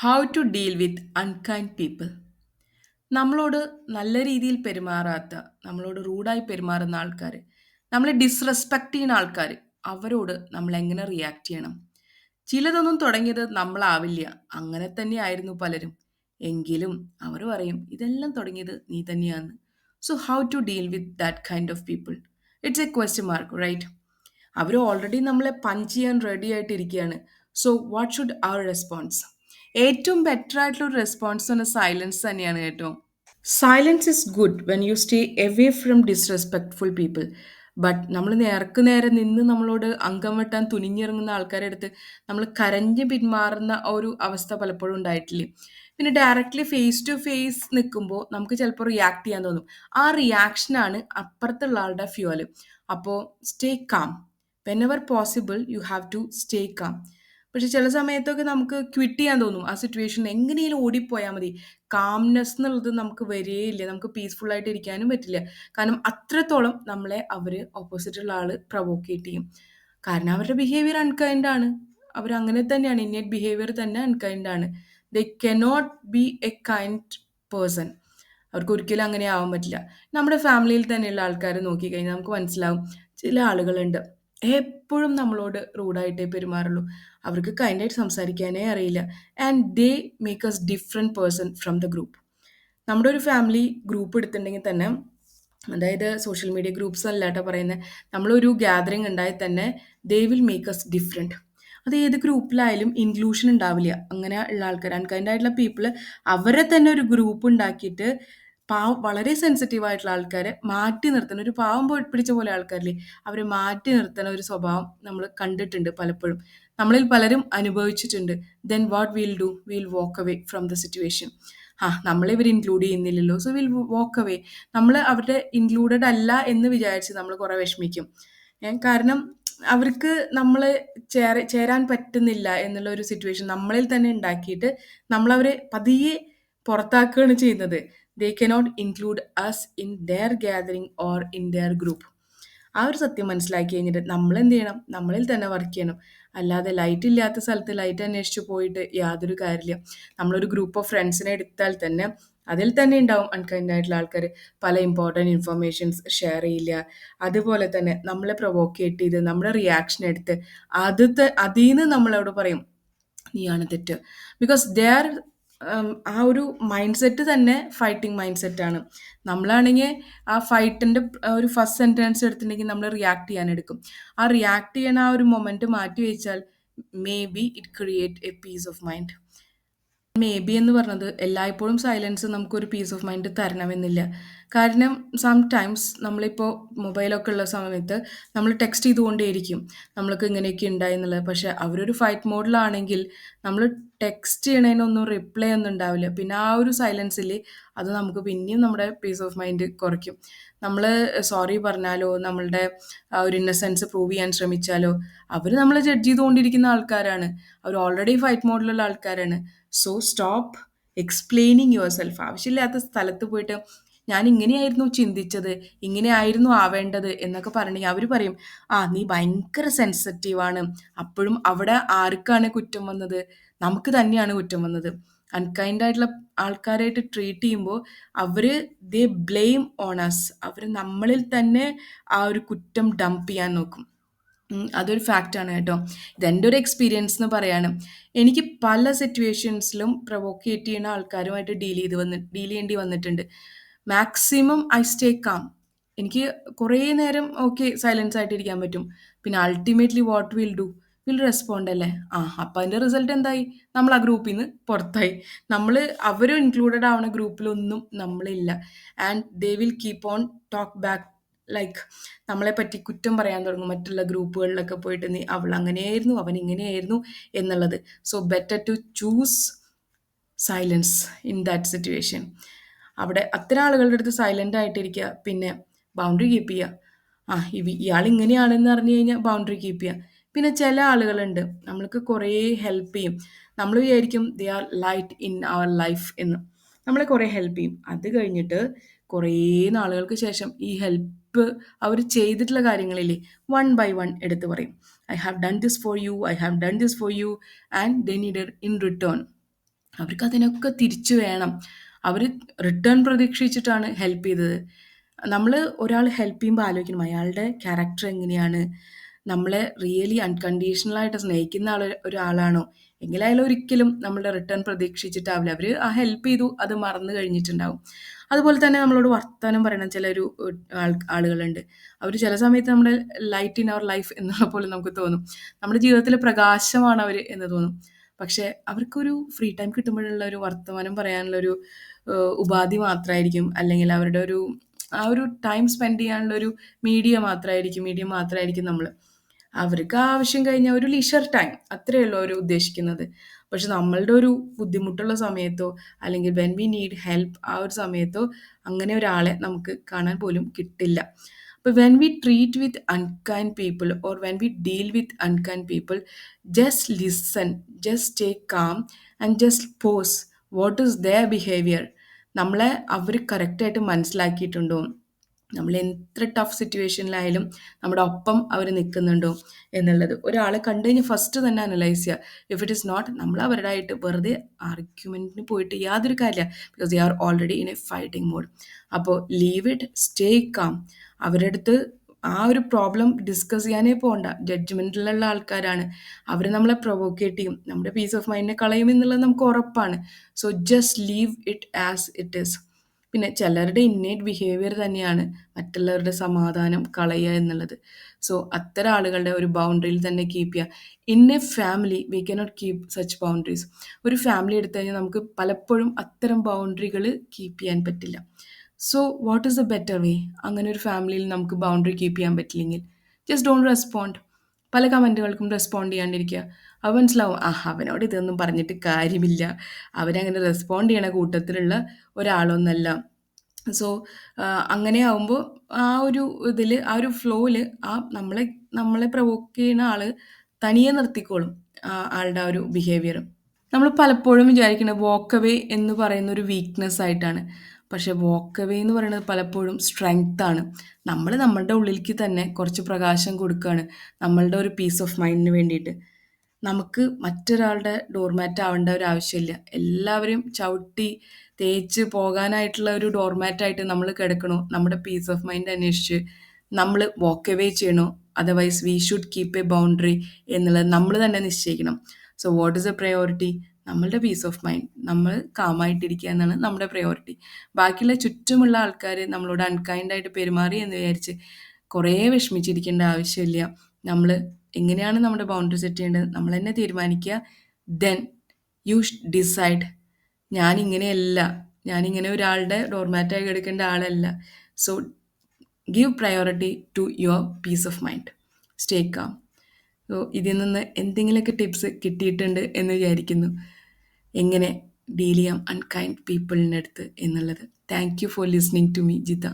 How to deal with unkind people നമ്മളോട് നല്ല രീതിയിൽ പെരുമാറാത്ത നമ്മളോട് റൂഡായി പെരുമാറുന്ന ആൾക്കാർ നമ്മളെ ഡിസ്റെസ്പെക്റ്റ് ചെയ്യുന്ന ആൾക്കാർ അവരോട് നമ്മൾ എങ്ങനെ റിയാക്ട് ചെയ്യണം? ചിലതൊന്നും തുടങ്ങിയത് നമ്മളാവില്ല. അങ്ങനെ തന്നെയായിരുന്നു പലരും. എങ്കിലും അവർ പറയും ഇതെല്ലാം തുടങ്ങിയത് നീ തന്നെയാണ് so how to deal with that kind of people it's a question mark right our already നമ്മളെ പഞ്ച് ചെയ്യാൻ ready ആയിട്ടിരിക്കുകയാണ്. So what should our response ഏറ്റവും ബെറ്റർ ആയിട്ടുള്ള ഒരു റെസ്പോൺസ് തന്നെ സൈലൻസ് തന്നെയാണ് കേട്ടോ. Silence is good when you stay away from disrespectful people but നമ്മൾ നേർക്ക് നേരെ നിന്ന് നമ്മളോട് അംഗം വെട്ടാൻ തുനിഞ്ഞിറങ്ങുന്ന ആൾക്കാരുടെ അടുത്ത് നമ്മൾ കരഞ്ഞ് പിന്മാറുന്ന ഒരു അവസ്ഥ പലപ്പോഴും ഉണ്ടായിട്ടില്ലേ? പിന്നെ ഡയറക്റ്റ്ലി ഫേസ് ടു ഫേസ് നിൽക്കുമ്പോൾ നമുക്ക് ചിലപ്പോൾ റിയാക്ട് ചെയ്യാൻ തോന്നും. ആ റിയാക്ഷനാണ് അപ്പുറത്തുള്ള ആളുടെ ഫ്യൂവൽ അപ്പോൾ stay calm whenever possible you have to stay calm പക്ഷെ ചില സമയത്തൊക്കെ നമുക്ക് ക്വിറ്റ് ചെയ്യാൻ തോന്നും. ആ സിറ്റുവേഷൻ എങ്ങനെയും ഓടിപ്പോയാൽ മതി. കാംനെസ് എന്നുള്ളത് നമുക്ക് വരികയില്ല നമുക്ക് പീസ്ഫുൾ ആയിട്ട് ഇരിക്കാനും പറ്റില്ല. കാരണം അത്രത്തോളം നമ്മളെ അവർ ഓപ്പോസിറ്റുള്ള ആൾ പ്രൊവോക്കേറ്റ് ചെയ്യും. കാരണം അവരുടെ ബിഹേവിയർ അൺകൈൻഡ് ആണ്. അവർ അങ്ങനെ തന്നെയാണ്. ഇന്നേറ്റ് ബിഹേവിയർ തന്നെ അൺകൈൻഡ് ആണ്. They cannot be a kind person അവർക്ക് ഒരിക്കലും അങ്ങനെ ആവാൻ പറ്റില്ല. നമ്മുടെ ഫാമിലിയിൽ തന്നെയുള്ള ആൾക്കാരെ നോക്കിക്കഴിഞ്ഞാൽ നമുക്ക് മനസ്സിലാവും. ചില ആളുകളുണ്ട്. എപ്പോഴും നമ്മളോട് റൂഡായിട്ടേ പെരുമാറുള്ളൂ. അവർക്ക് കൈൻഡായിട്ട് സംസാരിക്കാനേ അറിയില്ല. And they make us different person from the group നമ്മുടെ ഒരു ഫാമിലി ഗ്രൂപ്പ് എടുത്തിട്ടുണ്ടെങ്കിൽ തന്നെ അതായത് സോഷ്യൽ മീഡിയ ഗ്രൂപ്പ്സ് അല്ല കേട്ടോ പറയുന്നത് നമ്മളൊരു ഗ്യാതറിങ് ഉണ്ടായി തന്നെ they will make us different അത് ഏത് ഗ്രൂപ്പിലായാലും ഇൻക്ലൂഷൻ ഉണ്ടാവില്ല. അങ്ങനെ ഉള്ള ആൾക്കാർ അൺകൈൻഡ് ആയിട്ടുള്ള പീപ്പിൾ അവരെ തന്നെ ഒരു ഗ്രൂപ്പ് ഉണ്ടാക്കിയിട്ട് പാവം വളരെ സെൻസിറ്റീവ് ആയിട്ടുള്ള ആൾക്കാരെ മാറ്റി നിർത്തുന്ന ഒരു പാവം പിടിച്ച പോലെ ആൾക്കാരില്ലേ അവരെ മാറ്റി നിർത്തുന്ന ഒരു സ്വഭാവം നമ്മൾ കണ്ടിട്ടുണ്ട് പലപ്പോഴും. നമ്മളിൽ പലരും അനുഭവിച്ചിട്ടുണ്ട്. Then what will do will walk away from the situation ആ നമ്മളെ ഇവർ ഇൻക്ലൂഡ് ചെയ്യുന്നില്ലല്ലോ. സോ വിൽ വാക്ക് അവേ നമ്മൾ അവരുടെ ഇൻക്ലൂഡഡ് അല്ല എന്ന് വിചാരിച്ച് നമ്മൾ കുറേ വിഷമിക്കും. ഏ, കാരണം അവർക്ക് നമ്മൾ ചേര ചേരാൻ പറ്റുന്നില്ല എന്നുള്ള ഒരു സിറ്റുവേഷൻ നമ്മളിൽ തന്നെ ഉണ്ടാക്കിയിട്ട് നമ്മളവരെ പതിയെ പുറത്താക്കുകയാണ് ചെയ്യുന്നത്. They cannot include us in their gathering or in their group ആ ഒരു സത്യം മനസ്സിലാക്കി കഴിഞ്ഞിട്ട് നമ്മൾ എന്ത് ചെയ്യണം? നമ്മളിൽ തന്നെ വർക്ക് ചെയ്യണം. അല്ലാതെ ലൈറ്റ് ഇല്ലാത്ത സ്ഥലത്ത് ലൈറ്റ് അന്വേഷിച്ച് പോയിട്ട് യാതൊരു കാര്യമില്ല. നമ്മളൊരു ഗ്രൂപ്പ് ഓഫ് ഫ്രണ്ട്സിനെ എടുത്താൽ തന്നെ അതിൽ തന്നെ ഉണ്ടാവും അൺകൈൻഡ് ആയിട്ടുള്ള ആൾക്കാർ. പല ഇമ്പോർട്ടന്റ് ഇൻഫർമേഷൻസ് ഷെയർ ചെയ്യില്ല. അതുപോലെ തന്നെ നമ്മളെ പ്രൊവോക്കേറ്റ് ചെയ്ത് നമ്മുടെ റിയാക്ഷൻ എടുത്ത് അത് അതിൽ നിന്ന് നമ്മളോട് പറയും നീയാണ് തെറ്റ്. ബിക്കോസ് ദേ ആർ ആ ഒരു മൈൻഡ് സെറ്റ് തന്നെ ഫൈറ്റിംഗ് മൈൻഡ് സെറ്റാണ് നമ്മളാണെങ്കിൽ ആ ഫൈറ്റിന്റെ ഒരു ഫസ്റ്റ് സെന്റൻസ് എടുത്തിട്ടുണ്ടെങ്കിൽ നമ്മൾ റിയാക്ട് ചെയ്യാൻ എടുക്കും. ആ റിയാക്ട് ചെയ്യണ ആ ഒരു മൊമെന്റ് മാറ്റി വെച്ചാൽ maybe it create a peace of mind maybe എന്ന് പറഞ്ഞത് എല്ലായ്പ്പോഴും സൈലൻസ് നമുക്കൊരു പീസ് ഓഫ് മൈൻഡ് തരണമെന്നില്ല. കാരണം സം ടൈംസ് നമ്മളിപ്പോൾ മൊബൈലൊക്കെ ഉള്ള സമയത്ത് നമ്മൾ ടെക്സ്റ്റ് ചെയ്തുകൊണ്ടേയിരിക്കും. നമ്മൾക്ക് ഇങ്ങനെയൊക്കെ ഉണ്ടായി എന്നുള്ളത്. പക്ഷേ അവരൊരു ഫൈറ്റ് മോഡിലാണെങ്കിൽ നമ്മൾ ടെക്സ്റ്റ് ചെയ്യണതിനൊന്നും റിപ്ലൈ ഒന്നും ഉണ്ടാവില്ല. പിന്നെ ആ ഒരു സൈലൻസിൽ അത് നമുക്ക് പിന്നെയും നമ്മുടെ പീസ് ഓഫ് മൈൻഡ് കുറയ്ക്കും. നമ്മൾ സോറി പറഞ്ഞാലോ നമ്മളുടെ ഒരു ഇന്നസെൻസ് പ്രൂവ് ചെയ്യാൻ ശ്രമിച്ചാലോ അവർ നമ്മളെ ജഡ്ജ് ചെയ്തുകൊണ്ടിരിക്കുന്ന ആൾക്കാരാണ്. അവർ ഓൾറെഡി ഫൈറ്റ് മോഡിലുള്ള ആൾക്കാരാണ്. So stop explaining yourself ആവശ്യമില്ലാത്ത സ്ഥലത്ത് പോയിട്ട് ഞാൻ ഇങ്ങനെയായിരുന്നു ചിന്തിച്ചത് ഇങ്ങനെയായിരുന്നു ആവേണ്ടത് എന്നൊക്കെ പറഞ്ഞെങ്കിൽ അവർ പറയും ആ നീ ഭയങ്കര സെൻസിറ്റീവാണ് അപ്പോഴും അവിടെ ആർക്കാണ് കുറ്റം വന്നത്? നമുക്ക് തന്നെയാണ് കുറ്റം വന്നത്. അൺകൈൻഡ് ആയിട്ടുള്ള ആൾക്കാരായിട്ട് ട്രീറ്റ് ചെയ്യുമ്പോൾ അവർ ദേ ബ്ലെയിം ഓൺ അസ് അവർ നമ്മളിൽ തന്നെ ആ ഒരു കുറ്റം ഡംപ് ചെയ്യാൻ നോക്കും. അതൊരു ഫാക്റ്റാണ് കേട്ടോ. ഇതെന്റെ ഒരു എക്സ്പീരിയൻസ് എന്ന് പറയാണ്. എനിക്ക് പല സിറ്റുവേഷൻസിലും പ്രൊവോക്കേറ്റ് ചെയ്യുന്ന ആൾക്കാരുമായിട്ട് ഡീൽ ചെയ്ത് വന്ന് ഡീൽ ചെയ്യേണ്ടി വന്നിട്ടുണ്ട്. മാക്സിമം ഐ സ്റ്റേ കാം എനിക്ക് കുറേ നേരം ഓക്കെ സൈലൻസ് ആയിട്ട് ഇരിക്കാൻ പറ്റും. പിന്നെ ultimately what will do will respond അല്ലേ? ആ അപ്പം അതിന്റെ റിസൾട്ട് എന്തായി? നമ്മൾ ആ ഗ്രൂപ്പിൽ നിന്ന് പുറത്തായി. നമ്മൾ അവർ ഇൻക്ലൂഡഡ് ആവുന്ന ഗ്രൂപ്പിലൊന്നും നമ്മളില്ല. And they will keep on talk back like നമ്മളെ പറ്റി കുറ്റം പറയാൻ തുടങ്ങും. മറ്റുള്ള ഗ്രൂപ്പുകളിലൊക്കെ പോയിട്ട് നീ അവൾ അങ്ങനെയായിരുന്നു അവൻ ഇങ്ങനെയായിരുന്നു എന്നുള്ളത്. So better to choose silence in that situation അവിടെ അത്തരം ആളുകളുടെ അടുത്ത് സൈലന്റ് ആയിട്ടിരിക്കുക പിന്നെ ബൗണ്ടറി കീപ്പ് ചെയ്യുക. ആ ഇവ ഇയാൾ ഇങ്ങനെയാണെന്ന് അറിഞ്ഞു കഴിഞ്ഞാൽ ബൗണ്ടറി കീപ്പ് ചെയ്യുക. പിന്നെ ചില ആളുകളുണ്ട് നമ്മൾക്ക് കുറേ ഹെൽപ്പ് ചെയ്യും നമ്മൾ വിചാരിക്കും they are light in our life എന്ന് നമ്മളെ കുറേ ഹെൽപ്പ് ചെയ്യും അത് കഴിഞ്ഞിട്ട് കുറേ നാളുകൾക്ക് ശേഷം ഈ ഹെൽപ്പ് അവർ ചെയ്തിട്ടുള്ള കാര്യങ്ങളില്ലേ വൺ ബൈ വൺ എടുത്ത് പറയും I have done this for you I have done this for you and they need in return അവർക്ക് അതിനൊക്കെ തിരിച്ചു വേണം. അവർ റിട്ടേൺ പ്രതീക്ഷിച്ചിട്ടാണ് ഹെൽപ്പ് ചെയ്തത്. നമ്മൾ ഒരാൾ ഹെൽപ്പ് ചെയ്യുമ്പോൾ ആലോചിക്കണം അയാളുടെ ക്യാരക്ടർ എങ്ങനെയാണ്? നമ്മളെ റിയലി അൺകണ്ടീഷണൽ ആയിട്ട് സ്നേഹിക്കുന്ന ആൾ ഒരാളാണോ? എങ്കിൽ അയാൾ ഒരിക്കലും നമ്മളുടെ റിട്ടേൺ പ്രതീക്ഷിച്ചിട്ടാവില്ല. അവർ ആ ഹെൽപ്പ് ചെയ്തു അത് മറന്നു കഴിഞ്ഞിട്ടുണ്ടാവും. അതുപോലെ തന്നെ നമ്മളോട് വർത്തമാനം പറയുന്ന ചില ഒരു ആളുകളുണ്ട്. അവർ ചില സമയത്ത് നമ്മുടെ ലൈറ്റ് ഇൻ അവർ ലൈഫ് എന്നുള്ള പോലെ നമുക്ക് തോന്നും. നമ്മുടെ ജീവിതത്തിലെ പ്രകാശമാണ് അവർ എന്ന് തോന്നും. പക്ഷെ അവർക്കൊരു ഫ്രീ ടൈം കിട്ടുമ്പോഴുള്ള ഒരു വർത്തമാനം പറയാനുള്ള ഒരു ഏഹ്, ഉപാധി മാത്രമായിരിക്കും. അല്ലെങ്കിൽ അവരുടെ ഒരു ആ ഒരു ടൈം സ്പെൻഡ് ചെയ്യാനുള്ള ഒരു മീഡിയ മാത്രമായിരിക്കും മീഡിയം മാത്രമായിരിക്കും നമ്മൾ. അവർക്ക് ആവശ്യം കഴിഞ്ഞാൽ ഒരു ലീഷർ ടൈം അത്രയേ ഉള്ളൂ അവർ ഉദ്ദേശിക്കുന്നത്. പക്ഷെ നമ്മളുടെ ഒരു ബുദ്ധിമുട്ടുള്ള സമയത്തോ അല്ലെങ്കിൽ വെൻ വി നീഡ് ഹെൽപ്പ് ആ ഒരു സമയത്തോ അങ്ങനെ ഒരാളെ നമുക്ക് കാണാൻ പോലും കിട്ടില്ല. അപ്പോൾ when we treat with unkind people or when we deal with unkind people just listen just take calm and just pause what is the behaviour നമ്മളെ അവർ കറക്റ്റായിട്ട് മനസ്സിലാക്കിയിട്ടുണ്ടോ നമ്മൾ എത്ര ടഫ് സിറ്റുവേഷനിലായാലും നമ്മുടെ ഒപ്പം അവർ നിൽക്കുന്നുണ്ടോ എന്നുള്ളത്. ഒരാളെ കണ്ടു ഫസ്റ്റ് തന്നെ അനലൈസ് ചെയ്യുക ഇഫ് ഇറ്റ് ഇസ് നോട്ട് നമ്മൾ അവരുടെ ആയിട്ട് വെറുതെ ആർഗ്യുമെന്റിന് പോയിട്ട് യാതൊരു കാര്യമില്ല. Because they are already in a fighting mode അപ്പോൾ ലീവ് ഇറ്റ് സ്റ്റേ കാം അവരുടെ അടുത്ത് ആ ഒരു പ്രോബ്ലം ഡിസ്കസ് ചെയ്യാനേ പോകണ്ട ജഡ്ജ്മെന്റിലുള്ള ആൾക്കാരാണ്. അവർ നമ്മളെ പ്രൊവോക്കേറ്റ് ചെയ്യും. നമ്മുടെ പീസ് ഓഫ് മൈൻഡിനെ കളയും എന്നുള്ളത് നമുക്ക് ഉറപ്പാണ്. So just leave it as it is പിന്നെ ചിലരുടെ ഇന്നേറ്റ് ബിഹേവിയർ തന്നെയാണ് മറ്റുള്ളവരുടെ സമാധാനം കളയുക എന്നുള്ളത്. സോ അത്തരം ആളുകളുടെ ഒരു ബൗണ്ടറിയിൽ തന്നെ കീപ്പ് ചെയ്യുക. In a family we cannot keep such boundaries ഒരു ഫാമിലി എടുത്തു കഴിഞ്ഞാൽ നമുക്ക് പലപ്പോഴും അത്തരം ബൗണ്ടറികൾ കീപ്പ് ചെയ്യാൻ പറ്റില്ല. So what is a better way അങ്ങനെ ഒരു ഫാമിലിയിൽ നമുക്ക് ബൗണ്ടറി കീപ്പ് ചെയ്യാൻ പറ്റില്ലെങ്കിൽ. ജസ്റ്റ് ഡോണ്ട് റെസ്പോണ്ട് പല കമന്റുകൾക്കും റെസ്പോണ്ട് ചെയ്യാണ്ടിരിക്കുക. അത് മനസ്സിലാവും ആ അവനോട് ഇതൊന്നും പറഞ്ഞിട്ട് കാര്യമില്ല. അവരങ്ങനെ റെസ്പോണ്ട് ചെയ്യണ കൂട്ടത്തിലുള്ള ഒരാളൊന്നല്ല. സോ അങ്ങനെ ആവുമ്പോൾ ആ ഒരു ഇതിൽ ആ ഒരു ഫ്ലോയിൽ ആ നമ്മളെ നമ്മളെ പ്രവോക്ക് ചെയ്യുന്ന ആൾ തനിയെ നിർത്തിക്കോളും ആളുടെ ആ ഒരു ബിഹേവിയർ നമ്മൾ പലപ്പോഴും വിചാരിക്കുന്നത് വോക്ക് അവേ എന്ന് പറയുന്ന ഒരു വീക്ക്നെസ് ആയിട്ടാണ്. പക്ഷെ വോക്ക് അവേ എന്ന് പറയുന്നത് പലപ്പോഴും സ്ട്രെങ്ത് ആണ്. നമ്മൾ നമ്മളുടെ ഉള്ളിലേക്ക് തന്നെ കുറച്ച് പ്രകാശം കൊടുക്കുകയാണ് നമ്മളുടെ ഒരു പീസ് ഓഫ് മൈൻഡിന് വേണ്ടിയിട്ട്. നമുക്ക് മറ്റൊരാളുടെ ഡോർമാറ്റ് ആവേണ്ട ഒരു ആവശ്യമില്ല. എല്ലാവരും ചവിട്ടി തേച്ച് പോകാനായിട്ടുള്ള ഒരു ഡോർമാറ്റായിട്ട് നമ്മൾ കിടക്കണോ. നമ്മുടെ പീസ് ഓഫ് മൈൻഡ് അന്വേഷിച്ച് നമ്മൾ വോക്ക് അവേ ചെയ്യണോ. Otherwise we should keep a boundary എന്നുള്ളത് നമ്മൾ തന്നെ നിശ്ചയിക്കണം. So what is a priority നമ്മളുടെ പീസ് ഓഫ് മൈൻഡ് നമ്മൾ കാമായിട്ടിരിക്കുക എന്നാണ് നമ്മുടെ പ്രയോറിറ്റി ബാക്കിയുള്ള ചുറ്റുമുള്ള ആൾക്കാർ നമ്മളോട് അൺകൈൻഡായിട്ട് പെരുമാറി എന്ന് വിചാരിച്ച് കുറേ വിഷമിച്ചിരിക്കേണ്ട ആവശ്യമില്ല. നമ്മൾ എങ്ങനെയാണ് നമ്മുടെ ബൗണ്ടറി സെറ്റ് ചെയ്യേണ്ടത്? നമ്മൾ തന്നെ തീരുമാനിക്കുക. ദെൻ യു ഡിസൈഡ് ഞാനിങ്ങനെയല്ല. ഞാനിങ്ങനെ ഒരാളുടെ ഡോർമാറ്റായി എടുക്കേണ്ട ആളല്ല. So give priority to your peace of mind stay calm so ഇതിൽ നിന്ന് എന്തെങ്കിലുമൊക്കെ ടിപ്സ് കിട്ടിയിട്ടുണ്ട് എന്ന് വിചാരിക്കുന്നു. എങ്ങനെ ഡീൽ ചെയ്യാം അൺകൈൻഡ് പീപ്പിളിന്റെ അടുത്ത് എന്നുള്ളത്. Thank you for listening to me Jitha